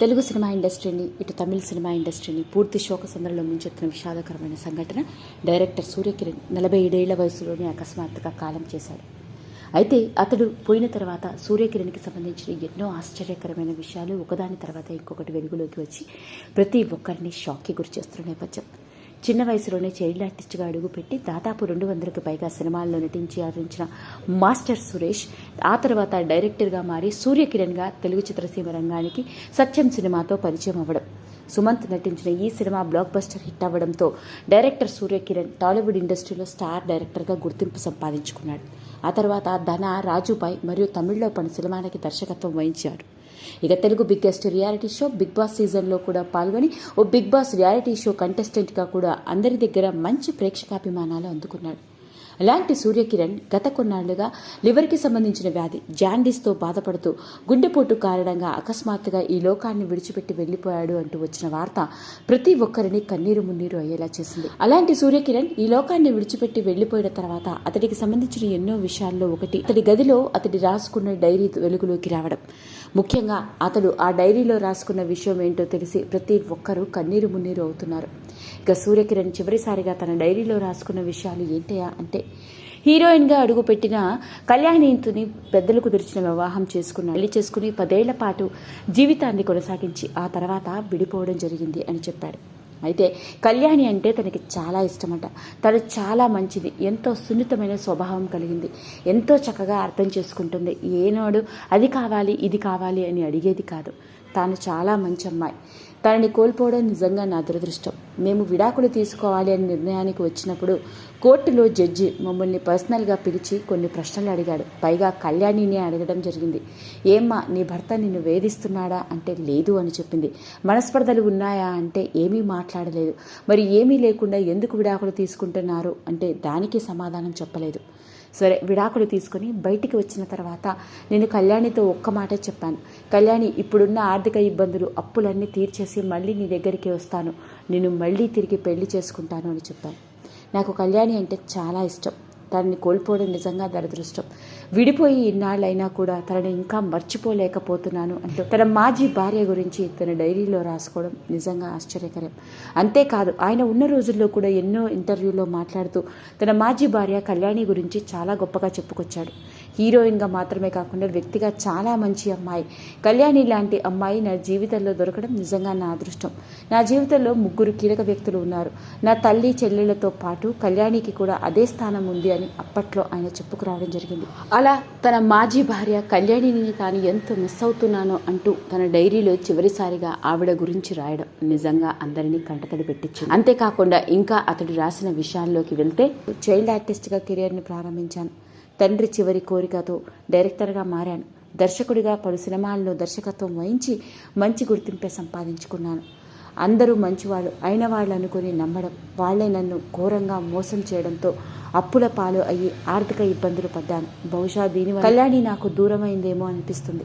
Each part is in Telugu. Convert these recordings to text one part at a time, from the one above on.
తెలుగు సినిమా ఇండస్ట్రీని ఇటు తమిళ సినిమా ఇండస్ట్రీని పూర్తి శోక సందర్లో ముంచెత్తిన విషాదకరమైన సంఘటన డైరెక్టర్ సూర్యకిరణ్ నలభై ఏడేళ్ళ వయసులోనే అకస్మాత్తుగా కాలం చేశాడు. అయితే అతడు పోయిన తర్వాత సూర్యకిరణ్కి సంబంధించిన ఎన్నో ఆశ్చర్యకరమైన విషయాలు ఒకదాని తర్వాత ఇంకొకటి వెలుగులోకి వచ్చి ప్రతి ఒక్కరిని షాక్కి గురి చేస్తున్న నేపథ్యం. చిన్న వయసులోనే చైల్డ్ ఆర్టిస్ట్గా అడుగుపెట్టి దాదాపు రెండు వందలకు పైగా సినిమాల్లో నటించి ఆదరించిన మాస్టర్ సురేష్ ఆ తర్వాత డైరెక్టర్గా మారి సూర్యకిరణ్గా తెలుగు చిత్రసీమ రంగానికి సత్యం సినిమాతో పరిచయం అవ్వడం. సుమంత్ నటించిన ఈ సినిమా బ్లాక్ బస్టర్ హిట్ అవ్వడంతో డైరెక్టర్ సూర్యకిరణ్ టాలీవుడ్ ఇండస్ట్రీలో స్టార్ డైరెక్టర్గా గుర్తింపు సంపాదించుకున్నాడు. ఆ తర్వాత ధన రాజుపై మరియు తమిళ్ళో పలు సినిమాలకి దర్శకత్వం వహించాడు ఇక Telugu biggest reality show Big Boss సీజన్లో కూడా పాల్గొని ఓ బిగ్ బాస్ రియాలిటీ షో కంటెస్టెంట్గా కూడా అందరి దగ్గర మంచి ప్రేక్షకాభిమానాలు అందుకున్నాడు. అలాంటి సూర్యకిరణ్ గత కొన్నాళ్ళుగా లివర్కి సంబంధించిన వ్యాధి జాండీస్తో బాధపడుతూ గుండెపోటు కారణంగా అకస్మాత్తుగా ఈ లోకాన్ని విడిచిపెట్టి వెళ్ళిపోయాడు అంటూ వచ్చిన వార్త ప్రతి ఒక్కరిని కన్నీరు మున్నీరు అయ్యేలా చేసింది. అలాంటి సూర్యకిరణ్ ఈ లోకాన్ని విడిచిపెట్టి వెళ్ళిపోయిన తర్వాత అతడికి సంబంధించిన ఎన్నో విషయాల్లో ఒకటి. అతడి గదిలో అతడి రాసుకున్న డైరీ వెలుగులోకి రావడం. ముఖ్యంగా అతడు ఆ డైరీలో రాసుకున్న విషయం ఏంటో తెలిసి ప్రతి ఒక్కరూ కన్నీరు మున్నీరు అవుతున్నారు. ఇక సూర్యకిరణ్ చివరిసారిగా తన డైరీలో రాసుకున్న విషయాలు ఏంటయా అంటే హీరోయిన్గా అడుగుపెట్టిన కళ్యాణితుని పెద్దలకు తెరిచిన వివాహం చేసుకున్న పెళ్ళి చేసుకుని పదేళ్ళ పాటు జీవితాన్ని కొనసాగించి ఆ తర్వాత విడిపోవడం జరిగింది అని చెప్పాడు అయితే కళ్యాణి అంటే తనకి చాలా ఇష్టమట. తను చాలా మంచిది. ఎంతో సున్నితమైన స్వభావం కలిగింది. ఎంతో చక్కగా అర్థం చేసుకుంటుంది. ఏనాడు అది కావాలి ఇది కావాలి అని అడిగేది కాదు. తాను చాలా మంచి అమ్మాయి తనని కోల్పోవడం నిజంగా నా దురదృష్టం. మేము విడాకులు తీసుకోవాలి అనే నిర్ణయానికి వచ్చినప్పుడు కోర్టులో జడ్జి మమ్మల్ని పర్సనల్గా పిలిచి కొన్ని ప్రశ్నలు అడిగాడు. పైగా కళ్యాణిని అడగడం జరిగింది. ఏమ్మా నీ భర్త నిన్ను వేధిస్తున్నాడా అంటే లేదు అని చెప్పింది. మనస్పర్ధలు ఉన్నాయా అంటే ఏమీ మాట్లాడలేదు. మరి ఏమీ లేకుండా ఎందుకు విడాకులు తీసుకుంటున్నారు అంటే దానికి సమాధానం చెప్పలేదు. సరే విడాకులు తీసుకొని బయటికి వచ్చిన తర్వాత నేను కళ్యాణితో ఒక్క మాట చెప్పాను. కళ్యాణి ఇప్పుడున్న ఆర్థిక ఇబ్బందులు అప్పులన్నీ తీర్చేసి మళ్ళీ నీ దగ్గరికి వస్తాను. నేను మళ్ళీ తిరిగి పెళ్ళి చేసుకుంటాను అని చెప్పాను. నాకు కళ్యాణి అంటే చాలా ఇష్టం. తనని కోల్పోవడం నిజంగా దరదృష్టం. విడిపోయి ఇన్నాళ్ళైనా కూడా తనని ఇంకా మర్చిపోలేకపోతున్నాను అంటూ తన మాజీ భార్య గురించి తన డైరీలో రాసుకోవడం నిజంగా ఆశ్చర్యకరం. అంతేకాదు ఆయన ఉన్న రోజుల్లో కూడా ఎన్నో ఇంటర్వ్యూలో మాట్లాడుతూ తన మాజీ భార్య కళ్యాణి గురించి చాలా గొప్పగా చెప్పుకొచ్చాడు. హీరోయిన్గా మాత్రమే కాకుండా వ్యక్తిగా చాలా మంచి అమ్మాయి. కళ్యాణి లాంటి అమ్మాయి నా జీవితంలో దొరకడం నిజంగా నా అదృష్టం. నా జీవితంలో ముగ్గురు కీలక వ్యక్తులు ఉన్నారు. నా తల్లి చెల్లెళ్ళతో పాటు కళ్యాణికి కూడా అదే స్థానం ఉంది అని అప్పట్లో ఆయన చెప్పుకురావడం జరిగింది. అలా తన మాజీ భార్య కళ్యాణిని తాను ఎంత మిస్ అవుతున్నానో అంటూ తన డైరీలో చివరిసారిగా ఆవిడ గురించి రాయడం నిజంగా అందరినీ కంటతడి పెట్టించింది. అంతేకాకుండా ఇంకా అతడు రాసిన విషయాల్లోకి వెళ్తే చైల్డ్ ఆర్టిస్ట్గా కెరియర్ని ప్రారంభించాను. తండ్రి చివరి కోరికతో డైరెక్టర్గా మారాను. దర్శకుడిగా పలు సినిమాల్లో దర్శకత్వం వహించి మంచి గుర్తింపే సంపాదించుకున్నాను. అందరూ మంచివాళ్ళు అయిన వాళ్ళు అనుకుని నమ్మడం వాళ్ళే నన్ను ఘోరంగా మోసం చేయడంతో అప్పుల పాలు అయ్యి ఆర్థిక ఇబ్బందులు పడ్డాను. బహుశా దీనివల్ల కళ్యాణి నాకు దూరమైందేమో అనిపిస్తుంది.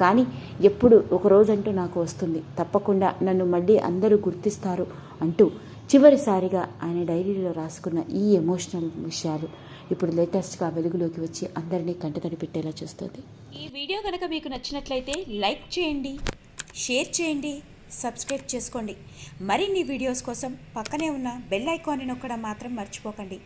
కానీ ఎప్పుడు ఒకరోజంటూ నాకు వస్తుంది. తప్పకుండా నన్ను మళ్ళీ అందరూ గుర్తిస్తారు అంటూ చివరిసారిగా ఆయన డైరీలో రాసుకున్న ఈ ఎమోషనల్ విషయాలు ఇప్పుడు లేటెస్ట్గా వెలుగులోకి వచ్చి అందరినీ కంటతడి పెట్టేలా చేస్తుంది. ఈ వీడియో కనుక మీకు నచ్చినట్లయితే లైక్ చేయండి షేర్ చేయండి సబ్స్క్రైబ్ చేసుకోండి. మరిన్ని వీడియోస్ కోసం పక్కనే ఉన్న బెల్ ఐకాన్ని నొక్కడం మాత్రం మర్చిపోకండి.